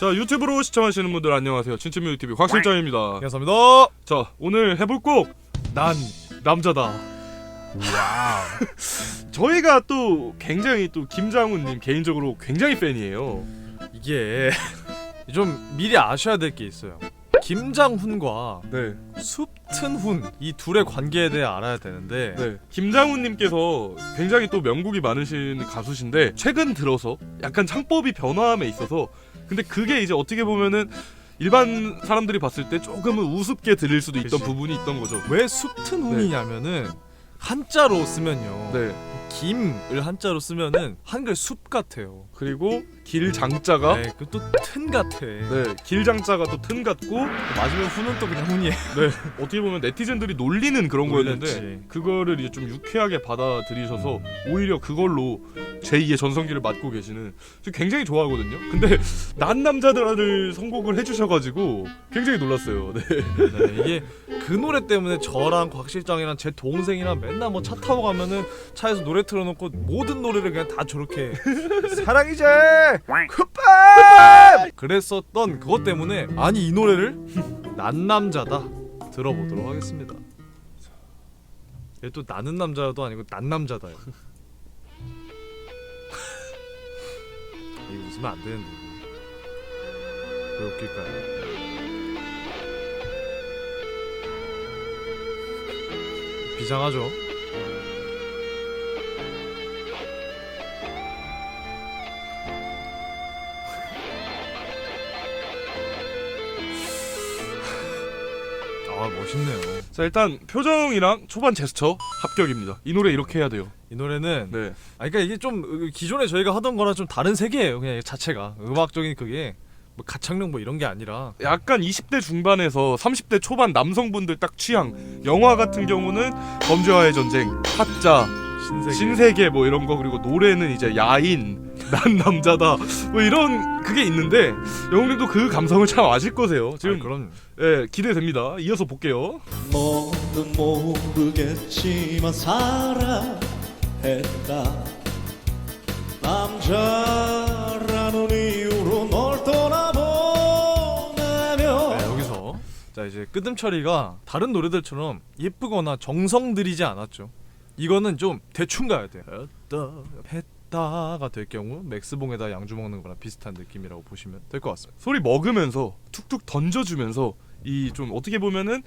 자 유튜브로 시청하시는 분들 안녕하세요 친친뮤 TV 곽실장입니다 감사합니다. 자 오늘 해볼 곡 난 남자다. 저희가 또 굉장히 또 김장훈님 개인적으로 굉장히 팬이에요 이게 좀 미리 아셔야 될 게 있어요. 김장훈과 네, 숲튼훈 이 둘의 관계에 대해 알아야 되는데 네. 김장훈님께서 굉장히 또 명곡이 많으신 가수신데 최근 들어서 약간 창법이 변화함에 있어서 근데 그게 이제 어떻게 보면은 일반 사람들이 봤을 때 조금은 우습게 들릴 수도 있던 그치. 부분이 있던 거죠 왜 숲튼훈이냐면은 한자로 쓰면요. 네 김을 한자로 쓰면은 한글 숲 같아요. 그리고 길 장자가 네, 그또 튼 같아. 네, 길 장자가 또 튼 같고 맞으면 훈은 또 그냥 훈이에요. 네 어떻게 보면 네티즌들이 놀리는 그런 거였는데 놀렸지. 그거를 이제 좀 유쾌하게 받아들이셔서 오히려 그걸로 제2의 전성기를 맞고 계시는 저 굉장히 좋아하거든요. 근데 난 남자들을 선곡을 해주셔가지고 굉장히 놀랐어요. 네. 네, 이게 그 노래 때문에 저랑 곽 실장이랑 제 동생이랑 맨날 뭐 차 타고 가면은 차에서 노래 틀어놓고 모든 노래를 그냥 다 저렇게 사랑이제 굿밤 그랬었던 그것 때문에 아니 이 노래를 난 남자다 들어보도록 하겠습니다. 얘 또 나는 남자도 아니고 난 남자다요. 이거 웃으면 안 되는데 이거. 왜 웃길까요? 비장하죠. 멋있네요. 자 일단 표정이랑 초반 제스처 합격입니다. 이 노래 이렇게 해야 돼요. 이 노래는 네. 아 그러니까 이게 좀 으, 기존에 저희가 하던 거랑 좀 다른 세계예요. 그냥 자체가 음악적인 그게 뭐 가창력 뭐 이런 게 아니라 약간 20대 중반에서 30대 초반 남성분들 딱 취향. 영화 같은 경우는 범죄와의 전쟁, 타짜, 신세계. 신세계 뭐 이런 거 그리고 노래는 이제 야인 난 남자다. 뭐 이런 그게 있는데 영웅님도 그 감성을 참 아실 거세요. 지금 지금 그런 예 기대됩니다. 이어서 볼게요. 너는 모르겠지만 사랑했다. 남자라는 이유로 널 떠나보내면 네, 여기서. 자 이제 끄듬 처리가 다른 노래들처럼 예쁘거나 정성 들이지 않았죠. 이거는 좀 대충 가야 돼. 했다. 했다 가 될 경우 맥스봉에다 양주 먹는 거랑 비슷한 느낌이라고 보시면 될 것 같습니다. 소리 먹으면서 툭툭 던져주면서 이 좀 어떻게 보면은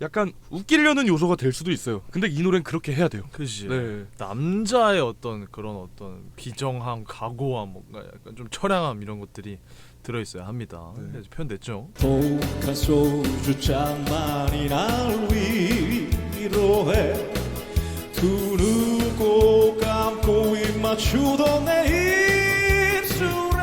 약간 웃기려는 요소가 될 수도 있어요 근데 이 노래는 그렇게 해야 돼요 그지. 네 남자의 어떤 그런 어떤 비정함, 각오함, 뭔가 약간 좀 처량함 이런 것들이 들어 있어야 합니다. 네. 네. 표현됐죠. 독한 소주 잔만이 날 위로해 맞추던 내 입술에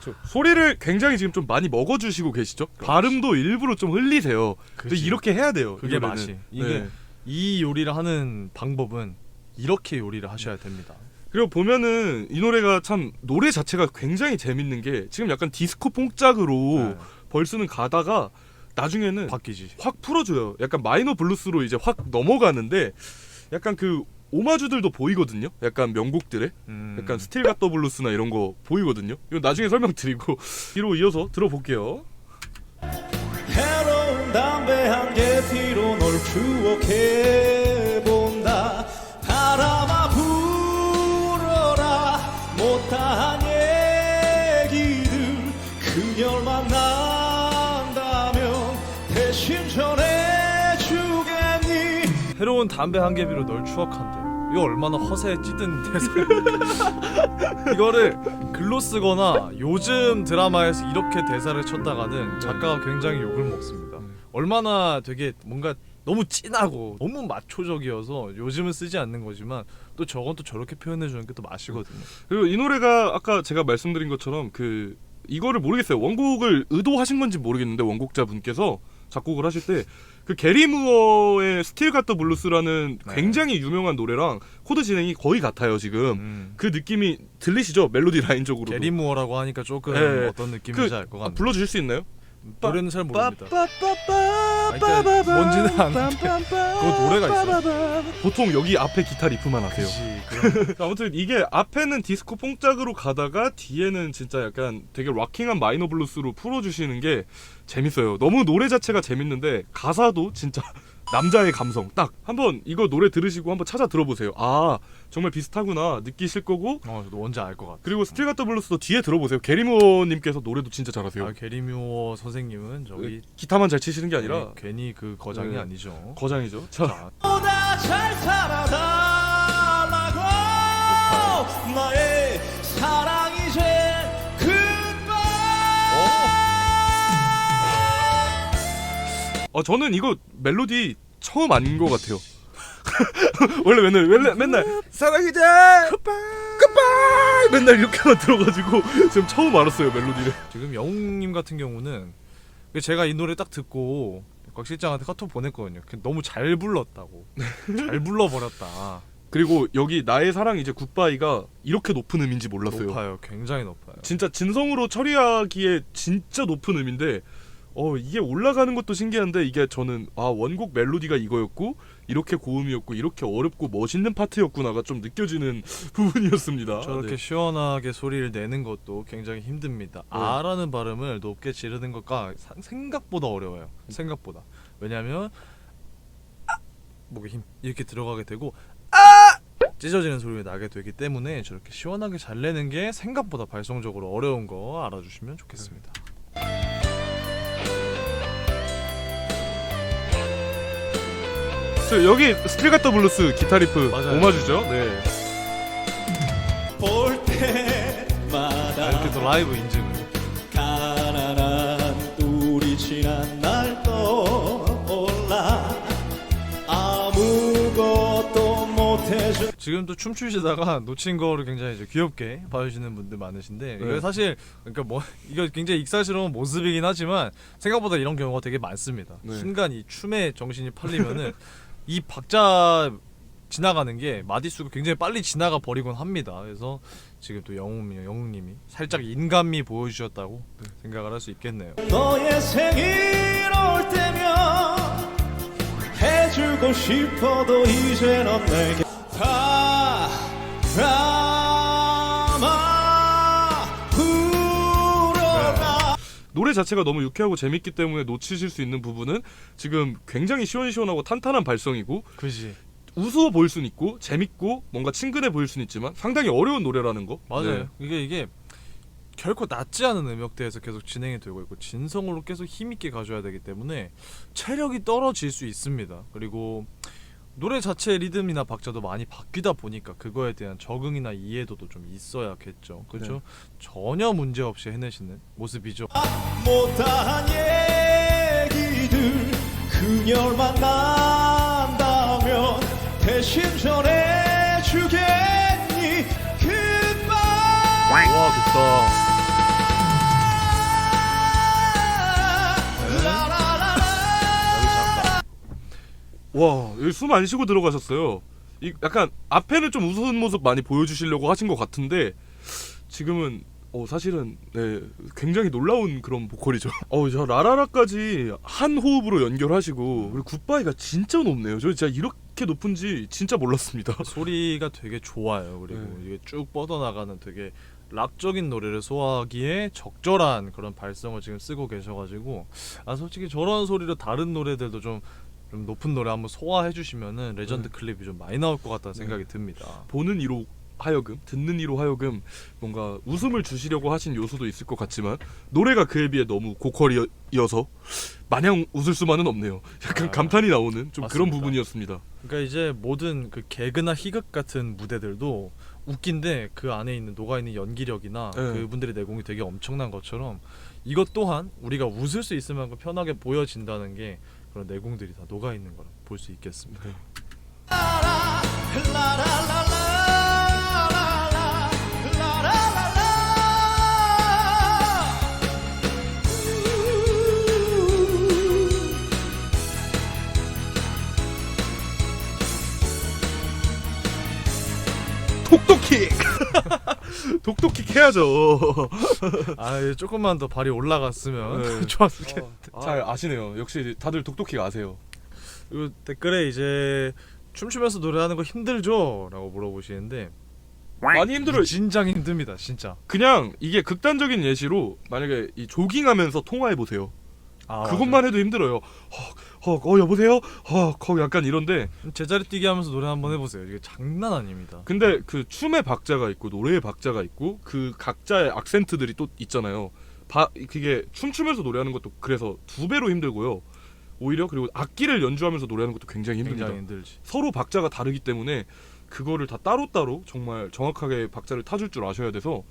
저 소리를 굉장히 지금 좀 많이 먹어주시고 계시죠 발음도 일부러 좀 흘리세요 근데 그치. 이렇게 해야 돼요 이 그게. 맛이. 이게 네. 이 요리를 하는 방법은 이렇게 요리를 하셔야 됩니다. 그리고 보면은 이 노래가 참 노래 자체가 굉장히 재밌는 게 지금 약간 디스코 뽕짝으로 네. 벌스는 가다가 나중에는 바뀌지. 확 풀어줘요. 약간 마이너 블루스로 이제 확 넘어가는데 약간 그 오마주들도 보이거든요. 약간 명곡들의 음. 약간 스틸 갓더 블루스나 이런 거 보이거든요. 이거 나중에 설명드리고 뒤로 이어서 들어볼게요. 담배 한 개비로 널 추억한대. 이거 얼마나 허세에 찌든 대사. 이거를 글로 쓰거나 요즘 드라마에서 이렇게 대사를 쳤다가는 작가가 굉장히 욕을 먹습니다. 얼마나 되게 뭔가 너무 진하고 너무 마초적이어서 요즘은 쓰지 않는 거지만 또 저건 또 저렇게 표현해 주는 게 또 맛이거든요. 그리고 이 노래가 아까 제가 말씀드린 것처럼 그 이거를 모르겠어요. 원곡을 의도하신 건지 모르겠는데 원곡자 분께서 작곡을 하실 때 그 게리 무어의 스틸 갓더 블루스라는 네. 굉장히 유명한 노래랑 코드 진행이 거의 같아요 지금. 음. 그 느낌이 들리시죠? 멜로디 라인적으로. 게리 무어라고 하니까 조금 네. 어떤 느낌인지 그알것 아, 같네요. 불러주실 수 있나요? 노래는 잘 모릅니다. 뭔지는 그거 노래가 있어요. 보통 여기 앞에 기타 리프만 하세요. 그럼 아무튼 이게 앞에는 디스코 뽕짝으로 가다가 뒤에는 진짜 약간 되게 락킹한 마이너 블루스로 풀어주시는 게 재밌어요. 너무 노래 자체가 재밌는데 가사도 진짜 남자의 감성 딱 한번 이거 노래 들으시고 한번 찾아 들어보세요. 아 정말 비슷하구나 느끼실 거고 어, 저도 뭔지 알 것 같아. 그리고 스틸 가터 블루스도 뒤에 들어보세요. 게리모어님께서 노래도 진짜 잘하세요. 아, 게리뮤어 선생님은 저기 기타만 잘 치시는 게 아니라 네, 괜히 그 거장이 네. 아니죠. 거장이죠. 자, 자, 보다 잘 살아달라고 나의 어, 저는 이거 멜로디 처음 아닌 것 같아요. 원래 맨날 맨날 맨날 사랑이다 굿바이 맨날 이렇게만 들어가지고 지금 처음 알았어요 멜로디를. 지금 영웅님 같은 경우는 그 제가 이 노래 딱 듣고 곽 실장한테 카톡 보냈거든요. 그 너무 잘 불렀다고. 잘 불러버렸다. 그리고 여기 나의 사랑 이제 굿바이가 이렇게 높은 음인지 몰랐어요. 높아요. 굉장히 높아요. 진짜 진성으로 처리하기에 진짜 높은 음인데 어 이게 올라가는 것도 신기한데 이게 저는 아 원곡 멜로디가 이거였고 이렇게 고음이었고 이렇게 어렵고 멋있는 파트였구나가 좀 느껴지는 부분이었습니다. 저렇게 네. 시원하게 소리를 내는 것도 굉장히 힘듭니다. 네. 아라는 발음을 높게 지르는 것과 사- 생각보다 어려워요. 생각보다. 왜냐하면 아! 목에 힘 이렇게 들어가게 되고 아! 찢어지는 소리가 나게 되기 때문에 저렇게 시원하게 잘 내는 게 생각보다 발성적으로 어려운 거 알아주시면 좋겠습니다. 저 여기 스틸가터 블루스 기타 리프 맞아요. 오마주죠. 네. 볼 때마다 아, 이렇게 또 라이브 인증을. 가난한 우리 지난 날 떠올라 아무것도 못해준 지금 또 춤추시다가 놓친 거를 굉장히 이제 귀엽게 봐주시는 분들 많으신데 네. 이거 사실 그러니까 뭐 이거 굉장히 익살스러운 모습이긴 하지만 생각보다 이런 경우가 되게 많습니다. 네. 순간 이 춤에 정신이 팔리면은 이 박자 지나가는 게 마디수가 굉장히 빨리 지나가 버리곤 합니다. 그래서 지금 또 영웅 영웅님이 살짝 인간미 보여주셨다고 생각을 할 수 있겠네요. 너의 생일 올 때면 해주고 싶어도 이제 넌 내게 다담 노래 자체가 너무 유쾌하고 재밌기 때문에 놓치실 수 있는 부분은 지금 굉장히 시원시원하고 탄탄한 발성이고 그지 우스워 보일 수는 있고 재밌고 뭔가 친근해 보일 수는 있지만 상당히 어려운 노래라는 거. 맞아요. 네. 이게 이게 결코 낮지 않은 음역대에서 계속 진행이 되고 있고 진성으로 계속 힘 있게 가져야 되기 때문에 체력이 떨어질 수 있습니다. 그리고 노래 자체의 리듬이나 박자도 많이 바뀌다 보니까 그거에 대한 적응이나 이해도도 좀 있어야겠죠. 그렇죠? 전혀 문제 없이 해내시는 모습이죠. 못다한 얘기들 그녀를 만난다면 대신 전해주겠니 goodbye 와 좋다. 와, 여기 숨 안 쉬고 들어가셨어요. 이 약간 앞에는 좀 우스운 모습 많이 보여주시려고 하신 것 같은데 지금은 어 사실은 네 굉장히 놀라운 그런 보컬이죠. 어저 라라라까지 한 호흡으로 연결하시고 그리고 굿바이가 진짜 높네요. 저 진짜 이렇게 높은지 진짜 몰랐습니다. 소리가 되게 좋아요. 그리고 네. 이게 쭉 뻗어나가는 되게 락적인 노래를 소화하기에 적절한 그런 발성을 지금 쓰고 계셔가지고 아 솔직히 저런 소리로 다른 노래들도 좀, 좀 높은 노래 한번 소화해 주시면은 레전드 네. 클립이 좀 많이 나올 것 같다는 생각이 듭니다. 보는 이로 하여금 듣는 이로 하여금 뭔가 웃음을 주시려고 하신 요소도 있을 것 같지만 노래가 그에 비해 너무 고퀄이어서 마냥 웃을 수만은 없네요. 약간 아, 감탄이 나오는 좀 그런 맞습니다. 부분이었습니다. 그러니까 이제 모든 그 개그나 희극 같은 무대들도 웃긴데 그 안에 있는 녹아 있는 연기력이나 네. 그분들의 내공이 되게 엄청난 것처럼 이것 또한 우리가 웃을 수 있을 만큼 편하게 보여진다는 게 그런 내공들이 다 녹아 있는 걸 볼 수 있겠습니다. 독독히 해야죠. 아 예, 조금만 더 발이 올라갔으면 네. 좋았을 텐데. 잘 아시네요. 역시 다들 독독히가 아세요. 그 댓글에 이제 춤추면서 노래하는 거 힘들죠? 라고 물어보시는데 많이 힘들어요. 진작 힘듭니다 진짜 그냥 이게 극단적인 예시로 만약에 이 조깅하면서 통화해 보세요. 아, 그것만 해도 힘들어요. 헉, 헉, 어 여보세요? 헉, 헉 약간 이런데. 제자리 뛰기 하면서 노래 한번 해보세요 이게 장난 아닙니다 근데 그 춤의 박자가 있고 노래의 박자가 있고 그 각자의 악센트들이 또 있잖아요. 바, 그게 춤추면서 노래하는 것도 그래서 두 배로 힘들고요. 오히려 그리고 악기를 연주하면서 노래하는 것도 굉장히 힘듭니다. 굉장히 힘들지 서로 박자가 다르기 때문에 그거를 다 따로따로 정말 정확하게 박자를 타줄 줄 아셔야 돼서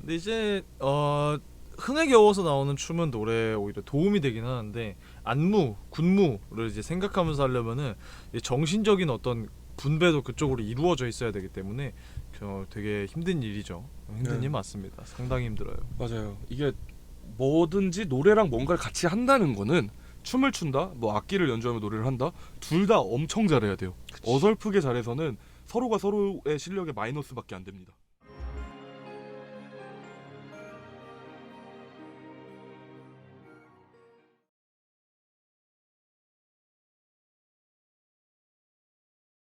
근데 이제 어 흥에 겨워서 나오는 춤은 노래에 오히려 도움이 되긴 하는데 안무, 군무를 이제 생각하면서 하려면은 이 정신적인 어떤 분배도 그쪽으로 이루어져 있어야 되기 때문에 저 되게 힘든 일이죠. 힘든 네. 일 맞습니다. 상당히 힘들어요. 맞아요. 이게 뭐든지 노래랑 뭔가를 같이 한다는 거는 춤을 춘다, 뭐 악기를 연주하며 노래를 한다, 둘 다 엄청 잘해야 돼요. 어설프게 잘해서는 서로가 서로의 실력에 마이너스밖에 안 됩니다.